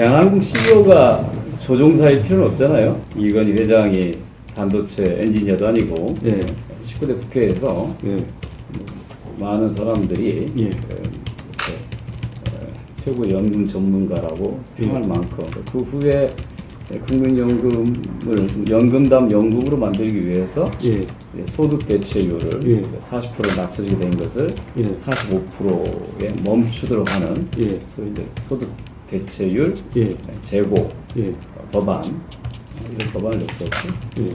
대한항공 CEO가 조종사일 필요는 없잖아요. 이건희 회장이 반도체 엔지니어도 아니고 예. 19대 국회에서 예. 많은 사람들이 예. 어, 최고 연금 전문가라고 평할 예. 만큼 그 후에 국민연금을 연금담 연금으로 만들기 위해서 예. 소득 대체율을 예. 40% 낮춰지게 된 것을 예. 45%에 멈추도록 하는 예. 소위 이제 소득 대체율 예. 재고 예. 법안 이런 법안을 냈었고 예.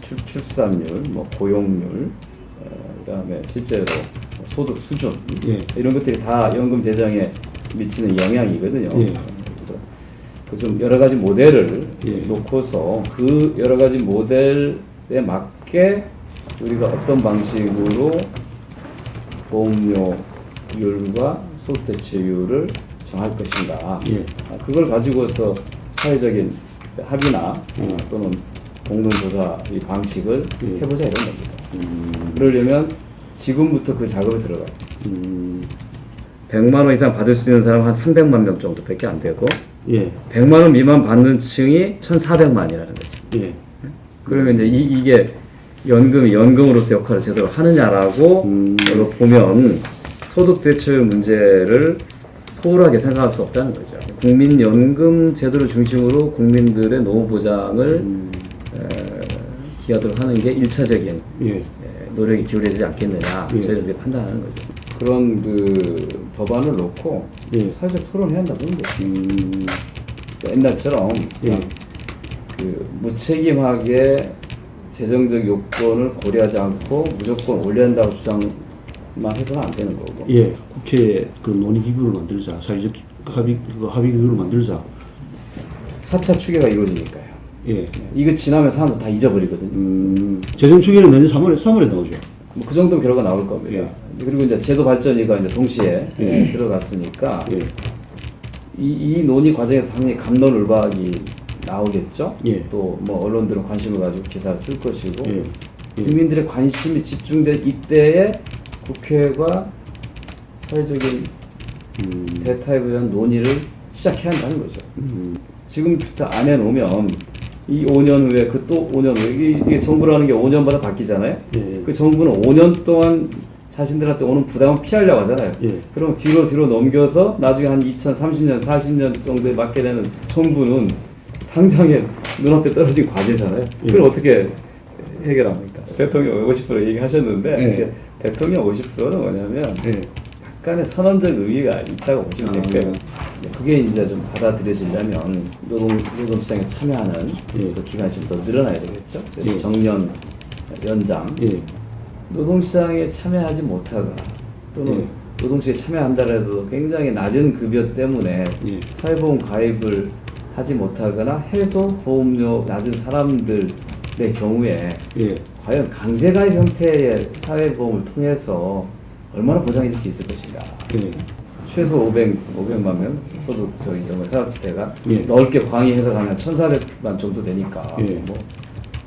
출, 출산율, 뭐 고용률, 어, 그다음에 실제로 소득 수준 예. 이런 것들이 다 연금 재정에 미치는 영향이거든요. 예. 그래서 그 좀 여러 가지 모델을 예. 놓고서 그 여러 가지 모델에 맞게 우리가 어떤 방식으로 보험료율과 소득 대체율을 정할 것인가. 예. 아, 그걸 가지고서 사회적인 합의나 예. 어, 또는 공동조사 이 방식을 예. 해보자 이런 겁니다. 음. 그러려면 지금부터 그 작업에 들어가요. 음. 100만 원 이상 받을 수 있는 사람 한 300만 명 정도밖에 안 되고 예. 100만 원 미만 받는 층이 1,400만이라는 거죠. 예. 그러면 이제 이, 이게 연금이 연금으로서 역할을 제대로 하느냐라고 음. 로 보면 소득 대체율 문제를 소홀하게 생각할 수 없다는 거죠. 국민연금 제도를 중심으로 국민들의 노후 보장을 음. 에, 기하도록 하는 게 일차적인 예. 에, 노력이 기울여지지 않겠느냐 예. 저희는 판단하는 거죠. 그런 그 법안을 놓고 예. 사회적 토론을 해야 한다는 거죠. 음. 옛날처럼 예. 그 무책임하게 재정적 요건을 고려하지 않고 무조건 올려야 한다고 주장 만 해서는 안 되는 거고. 예. 국회 그 논의 기구를 만들자. 사회적 합의 그 합의 기구를 만들자. 4차 추계가 이루어지니까요. 예. 이거 지나면 사람들 다 잊어버리거든요. 음. 재정 추계는 내년 3월에 3월에 나오죠. 뭐 그 정도 결과 나올 겁니다. 예. 그리고 이제 제도 발전위가 이제 동시에 예. 들어갔으니까 예. 이, 이 논의 과정에서 당연히 감론을박이 나오겠죠. 예. 또 뭐 언론들은 관심을 가지고 기사를 쓸 것이고 예. 예. 국민들의 관심이 집중된 이때에 국회가 사회적인 음. 대타협에 대한 논의를 시작해야 한다는 거죠. 음. 지금부터 안 해놓으면 이 5년 후에 그 또 5년 후에 이게, 이게 정부라는 게 5년마다 바뀌잖아요. 예. 그 정부는 5년 동안 자신들한테 오는 부담을 피하려고 하잖아요. 예. 그럼 뒤로 뒤로 넘겨서 나중에 한 2030년, 40년 정도에 맞게 되는 정부는 당장에 눈앞에 떨어진 과제잖아요. 예. 그걸 어떻게 해결합니까? 대통령 50% 얘기하셨는데 예. 이게 대통령 50%는 뭐냐면 예. 약간의 선언적 의의가 있다고 보시면 아, 될게요. 네. 그게 이제 좀 받아들여지려면 노동 노동 시장에 참여하는 예. 그 기간이 좀 더 늘어나야 되겠죠. 그래서 예. 정년 연장 예. 노동 시장에 참여하지 못하거나 또는 예. 노동 시장에 참여한다라도 굉장히 낮은 급여 때문에 예. 사회보험 가입을 하지 못하거나 해도 보험료 낮은 사람들 의 경우에 예. 과연 강제 가입 형태의 사회보험을 통해서 얼마나 보장해 줄 수 있을 것인가. 예. 최소 500, 500만 명 소득 저기 경우 사각지대가 예. 넓게 광의해서 가면 1,400만 정도 되니까 예. 뭐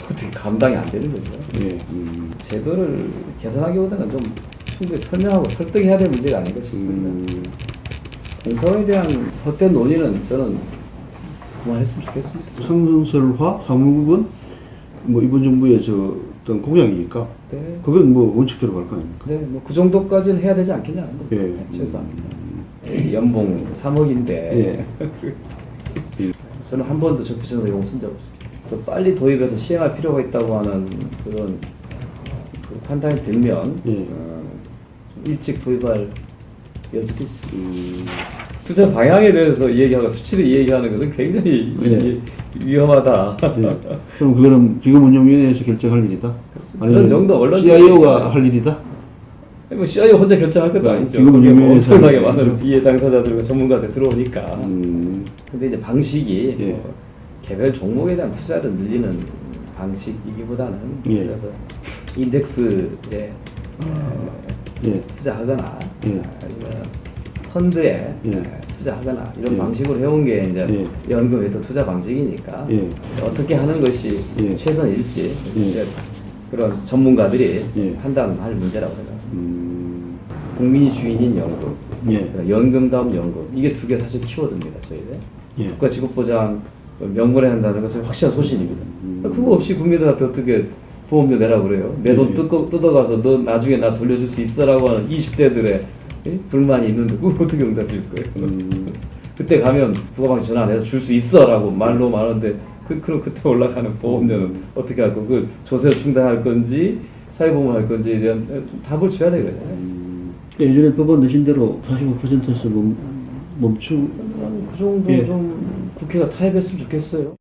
어떻게 감당이 안 되는 거죠. 예. 음. 제도를 개선하기보다는 좀 충분히 설명하고 설득해야 될 문제가 아닌가 싶습니다. 음. 공사에 대한 헛된 논의는 저는 그만했으면 좋겠습니다. 상승설화 사무국은 뭐 이번 정부의 저 어떤 공약이니까 네, 그건 뭐 원칙대로 갈 거 아닙니까? 네, 뭐 그 정도까지는 해야 되지 않겠냐는 겁니다. 예. 네, 최소한 연봉 3억인데 예. 저는 한 번도 적폐청사 용쓴 적 없습니다. 더 빨리 도입해서 시행할 필요가 있다고 하는 그런 그 판단이 들면 예. 어, 좀 일찍 도입할 있습니다. 음. 투자 방향에 대해서 얘기하고 수치를 얘기하는 것은 굉장히 예. 이- 위험하다. 예. 그럼 그거는 기금운용위원회에서 결정할 일이다? 그런 정도 언론 CIO가 할 일이다? 뭐 CIA 혼자 결정할 것도 네, 아니죠. 지금 엄청나게 많은 이해 당사자들과 전문가들 들어오니까. 음. 근데 이제 방식이 예. 뭐 개별 종목에 대한 투자를 늘리는 방식이기보다는 예. 그래서 인덱스에 예. 투자하거나 예. 아니면 펀드에 예. 투자하거나 이런 예. 방식으로 해온 게 이제 예. 연금 외도 투자 방식이니까 예. 어떻게 하는 것이 예. 최선일지 예. 그런 전문가들이 예. 판단할 문제라고 생각합니다. 음. 국민이 주인인 연금, 예. 연금 다음 연금 이게 두 개 사실 키워드입니다 저희들. 예. 국가 직업보장 명분에 한다는 것은 확실한 소신입니다. 음. 그거 없이 국민들한테 어떻게 보험료 내라고 그래요? 내돈 예. 뜯어, 뜯어가서 너 나중에 나 돌려줄 수 있어라고 하는 20대들의 불만이 있는데 어떻게 응답해 줄 거예요? 음. 그때 가면 부가방지 전화 안 해서 줄 수 있어라고 말로 많은데 그, 그럼 그때 올라가는 보험료는 어떻게 할 거고 그 조세를 충당할 건지 사회보험 할 건지에 대한 답을 줘야 되거든요. 음. 예전에 법안 내신 대로 45%에서 멈, 멈추 그 정도 예. 좀 국회가 타협했으면 좋겠어요.